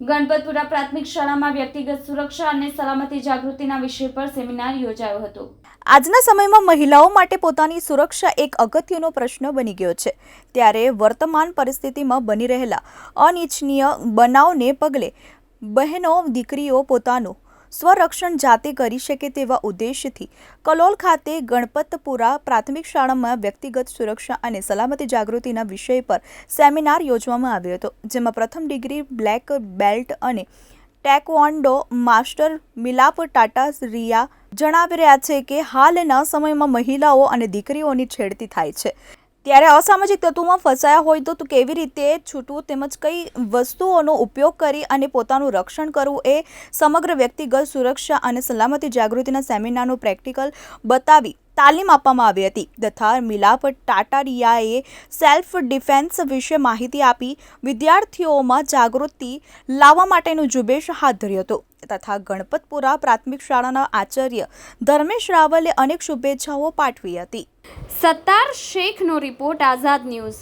ગણપતપુરા પ્રાથમિક શાળામાં વ્યક્તિગત સુરક્ષા અને સલામતી જાગૃતિના વિષય પર સેમિનાર યોજાયો હતો. આજના સમયમાં મહિલાઓ માટે પોતાની સુરક્ષા એક અગત્યનો પ્રશ્ન બની ગયો છે. ત્યારે વર્તમાન પરિસ્થિતિમાં બની રહેલા અનિચ્છનીય બનાવને પગલે બહેનો, દીકરીઓ પોતાનું સ્વરક્ષણ જાતે કરી શકે તેવા ઉદ્દેશથી કલોલ ખાતે ગણપતપુરા પ્રાથમિક શાળામાં વ્યક્તિગત સુરક્ષા અને સલામતી જાગૃતિના વિષય પર સેમિનાર યોજવામાં આવ્યો હતો, જેમાં પ્રથમ ડિગ્રી બ્લેક બેલ્ટ અને ટેકવોન્ડો માસ્ટર મિલાપ ટાટા રિયા જણાવી રહ્યા છે કે હાલના સમયમાં મહિલાઓ અને દીકરીઓની છેડતી થાય છે. ત્યારે અસામાજિક તત્વોમાં ફસાયા હોય તો તું કેવી રીતે છૂટવું તેમજ કઈ વસ્તુઓનો ઉપયોગ કરી અને પોતાનું રક્ષણ કરવું એ સમગ્ર વ્યક્તિગત સુરક્ષા અને સલામતી જાગૃતિના સેમિનારનું પ્રેક્ટિકલ બતાવી તાલીમ આપવામાં આવી હતી. તથા મિલાપ ટાટારિયાએ સેલ્ફ ડિફેન્સ વિશે માહિતી આપી વિદ્યાર્થીઓમાં જાગૃતિ લાવવા માટેનું ઝુંબેશ હાથ ધર્યું હતું. તથા ગણપતપુરા પ્રાથમિક શાળાના આચાર્ય ધર્મેશ રાવલે અનેક શુભેચ્છાઓ પાઠવી હતી. સત્તાર શેખનો રિપોર્ટ આઝાદ ન્યૂઝ.